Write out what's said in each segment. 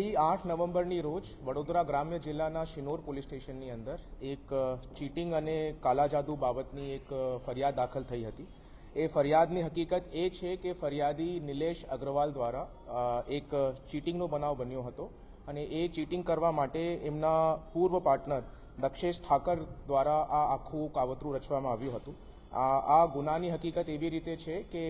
ગઈ આઠ નવેમ્બરની રોજ વડોદરા ગ્રામ્ય જિલ્લાના શિનોર પોલીસ સ્ટેશનની અંદર એક ચીટિંગ અને કાલાજાદુ બાબતની એક ફરિયાદ દાખલ થઈ હતી. એ ફરિયાદની હકીકત એ છે કે ફરિયાદી નિલેશ અગ્રવાલ દ્વારા એક ચીટિંગનો બનાવ બન્યો હતો અને એ ચીટિંગ કરવા માટે એમના પૂર્વ પાર્ટનર દક્ષેશ ઠાકર દ્વારા આ આખું કાવતરું રચવામાં આવ્યું હતું. આ ગુનાની હકીકત એવી રીતે છે કે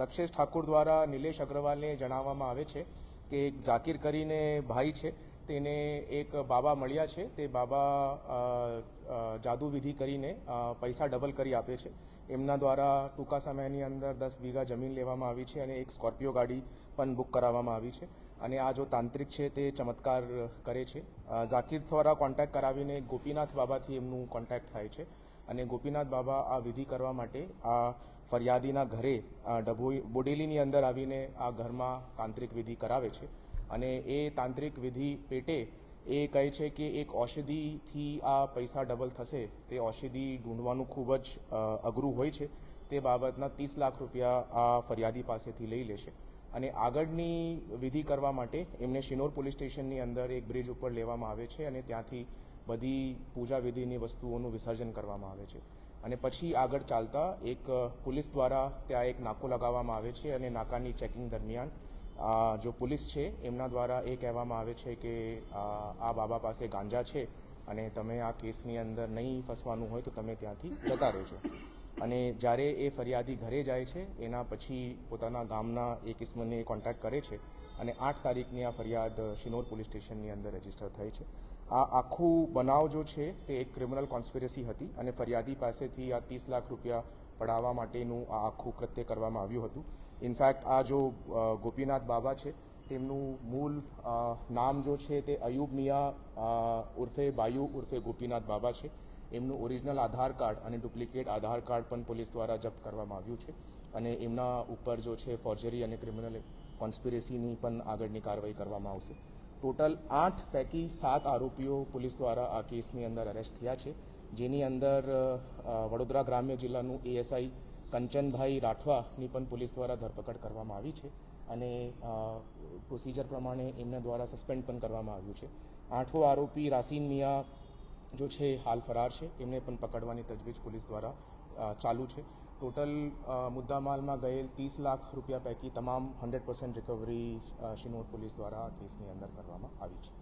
દક્ષેશ ઠાકુર દ્વારા નિલેશ અગ્રવાલને જણાવવામાં આવે છે કે એક ઝાકીર કરીને ભાઈ છે, તેને એક બાબા મળ્યા છે, તે બાબા જાદુવિધિ કરીને પૈસા ડબલ કરી આપે છે. એમના દ્વારા ટૂંકા સમયની અંદર દસ વીઘા જમીન લેવામાં આવી છે અને એક સ્કોર્પિયો ગાડી પણ બુક કરાવવામાં આવી છે. અને આ જો તાંત્રિક છે તે ચમત્કાર કરે છે. ઝાકીર દ્વારા કોન્ટેક્ટ કરાવીને ગોપીનાથ બાબાથી એમનું કોન્ટેક્ટ થાય છે. અને ગોપીનાથ બાબા આ વિધિ કરવા માટે આ ફરિયાદીના ઘરે ડભોઈ, બોડેલીની અંદર આવીને આ ઘરમાં તાંત્રિક વિધિ કરાવે છે. અને એ તાંત્રિક વિધિ પેટે એ કહે છે કે એક ઔષધિથી આ પૈસા ડબલ થશે. તે ઔષધિ ઢૂંઢવાનું ખૂબ જ અઘરું હોય છે. તે બાબતના ત્રીસ લાખ રૂપિયા આ ફરિયાદી પાસેથી લઈ લેશે અને આગળની વિધિ કરવા માટે એમને શિનોર પોલીસ સ્ટેશનની અંદર એક બ્રિજ ઉપર લેવામાં આવે છે અને ત્યાંથી બધી પૂજા વિધિની વસ્તુઓનું વિસર્જન કરવામાં આવે છે. અને પછી આગળ ચાલતા એક પોલીસ દ્વારા ત્યાં એક નાકો લગાવવામાં આવે છે અને નાકાની ચેકિંગ દરમિયાન જો પોલીસ છે, એમના દ્વારા એ કહેવામાં આવે છે કે આ બાબા પાસે ગાંજા છે અને તમે આ કેસની અંદર નહીં ફસવાનું હોય તો તમે ત્યાંથી જતા રહેજો. અને જ્યારે એ ફરિયાદી ઘરે જાય છે, એના પછી પોતાના ગામના એ કિસ્મને કોન્ટેક્ટ કરે છે અને આઠ તારીખની આ ફરિયાદ શિનોર પોલીસ સ્ટેશનની અંદર રજિસ્ટર થઈ છે. આ આખું બનાવ જો છે, તે એક ક્રિમિનલ કોન્સ્પિરસી હતી અને ફરિયાદી પાસેથી આ ત્રીસ લાખ રૂપિયા પડાવવા માટેનું આ આખું કૃત્ય કરવામાં આવ્યું હતું. ઇનફેક્ટ આ જો ગોપીનાથ બાબા છે, તેમનું મૂળ નામ જો છે, તે અયુબ મિયા ઉર્ફે બાયુ ઉર્ફે ગોપીનાથ બાબા છે. એમનું ઓરિજિનલ આધાર કાર્ડ અને ડુપ્લિકેટ આધાર કાર્ડ પણ પોલીસ દ્વારા જપ્ત કરવામાં આવ્યું છે અને એમના ઉપર જો છે ફોર્જરી અને ક્રિમિનલ કોન્સ્પિરેસીની પણ આગળની કાર્યવાહી કરવામાં આવશે. ટોટલ આઠ પૈકી સાત આરોપીઓ પોલીસ દ્વારા આ કેસની અંદર અરેસ્ટ થયા છે. જેની અંદર વડોદરા ગ્રામ્ય જિલ્લાનું એએસઆઈ કંચનભાઈ રાઠવાની પણ પોલીસ દ્વારા ધરપકડ કરવામાં આવી છે અને પ્રોસિજર પ્રમાણે એમના દ્વારા સસ્પેન્ડ પણ કરવામાં આવ્યું છે. આઠવો આરોપી રાસીન મિયા, જો છે, હાલ ફરાર છે. એમને પણ પકડવાની તજવીજ પોલીસ દ્વારા ચાલુ છે. ટોટલ મુદ્દામાલમાં ગયેલ ત્રીસ લાખ રૂપિયા પૈકી તમામ હંડ્રેડ પર્સન્ટ રિકવરી અ, શિનોર પોલીસ દ્વારા કેસની અંદર કરવામાં આવી છે.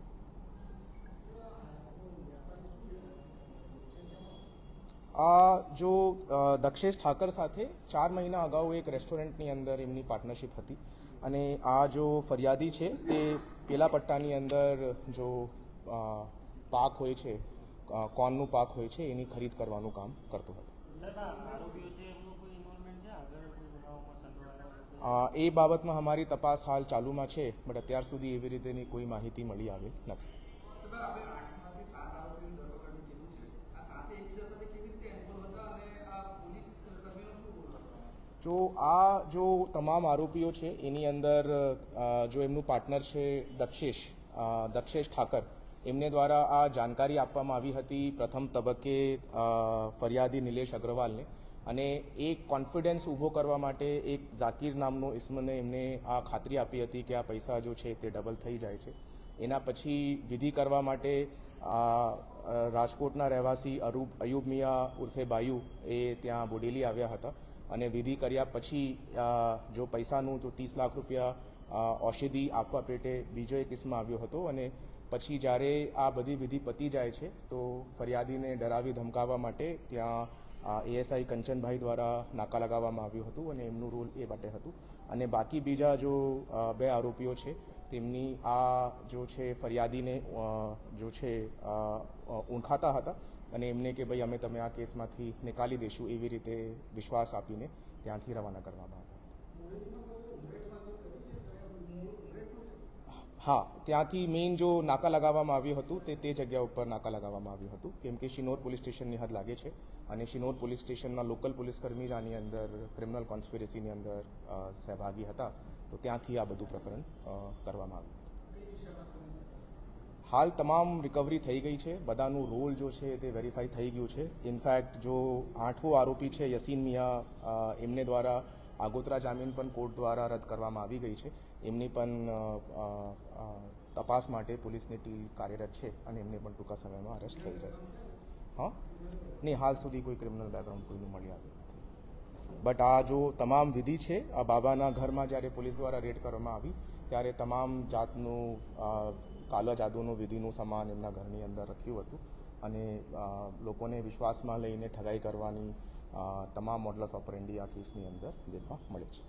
આ જો દક્ષેશ ઠાકર સાથે ચાર મહિના અગાઉ એક રેસ્ટોરન્ટની અંદર એમની પાર્ટનરશિપ હતી અને આ જો ફરિયાદી છે તે પેલા પટ્ટાની અંદર જો પાક હોય છે કોર્નનું પાક હોય છે એની ખરીદ કરવાનું કામ કરતો હતો સાહેબ આ આરોપીઓ છે એમનું કોઈ ઇન્વોલ્વમેન્ટ છે આગળ કોઈ બનાવમાં સંડોવાયેલા અ, એ બાબતમાં અમારી તપાસ હાલ ચાલુમાં છે, બટ અત્યાર સુધી એવી રીતેની કોઈ માહિતી મળી આવી નથી. જો આ જો તમામ આરોપીઓ છે, એની અંદર જો એમનું પાર્ટનર છે દક્ષેશ દક્ષેશ ઠાકર, એમને દ્વારા આ જાણકારી આપવામાં આવી હતી પ્રથમ તબક્કે ફરિયાદી નિલેશ અગ્રવાલને. અને એ કોન્ફિડન્સ ઊભો કરવા માટે એક ઝાકીર નામનો ઇસ્મને એમને આ ખાતરી આપી હતી કે આ પૈસા જો છે તે ડબલ થઈ જાય છે. એના પછી વિધિ કરવા માટે રાજકોટના રહેવાસી અરૂપ, અયુબ મિયા ઉર્ફે બાયુ એ ત્યાં બોડેલી આવ્યા હતા અને વિધિ કર્યા પછી જો પૈસાનું જો ત્રીસ લાખ રૂપિયા ઔષધિ આપવા પેટે બીજો એક કિસ્મ આવ્યો હતો અને પછી જ્યારે આ બધી વિધિ પતી જાય છે તો ફરિયાદીને ડરાવી ધમકાવવા માટે ત્યાં એએસઆઈ કંચનભાઈ દ્વારા નાકા લગાવવામાં આવ્યું હતું અને એમનું રોલ એ માટે હતું. અને બાકી બીજા જો બે આરોપીઓ છે, તેમની આ જો છે ફરિયાદીને જો છે ઓળખાતા હતા અને એમને કે ભાઈ અમે તમે આ કેસમાંથી નિકાલી દઈશું એવી રીતે વિશ્વાસ આપીને ત્યાંથી રવાના કરવામાં આવ્યા હા, ત્યાંથી મેઇન જો નાકા લગાવવામાં આવ્યું હતું, તે તે જગ્યા ઉપર નાકા લગાવવામાં આવ્યું હતું. કેમ કે શિનોર પોલીસ સ્ટેશનની હદ લાગે છે અને શિનોર પોલીસ સ્ટેશનના લોકલ પોલીસ કર્મી જ આની અંદર ક્રિમિનલ કોન્સ્પિરેસીની અંદર સહભાગી હતા. તો ત્યાંથી આ બધું પ્રકરણ કરવામાં આવ્યું હાલ તમામ રિકવરી થઈ ગઈ છે. બધાનું રોલ જો છે તે વેરીફાઈ થઈ ગયું છે. ઇનફેક્ટ જો આઠવો આરોપી છે યસીન મિયા એમને દ્વારા આગોતરા જામીન પણ કોર્ટ દ્વારા રદ કરવામાં આવી ગઈ છે. એમની પણ તપાસ માટે પોલીસની ટીમ કાર્યરત છે અને એમને પણ ટૂંકા સમયમાં અરેસ્ટ થઈ જશે. હા? નહીં, હાલ સુધી કોઈ ક્રિમિનલ બેકગ્રાઉન્ડ કોઈનું મળી આવ્યું બટ આ જો તમામ વિધિ છે, આ બાબાના ઘરમાં જ્યારે પોલીસ દ્વારા રેડ કરવામાં આવી, ત્યારે તમામ જાતનું કાલા જાદુનું વિધિનું સામાન એમના ઘરની અંદર રાખ્યું હતું. અને લોકોને વિશ્વાસમાં લઈને ઠગાઈ કરવાની તમામ મોડલસ ઓપરેન્ડી આ કેસની અંદર દેખવા મળે છે.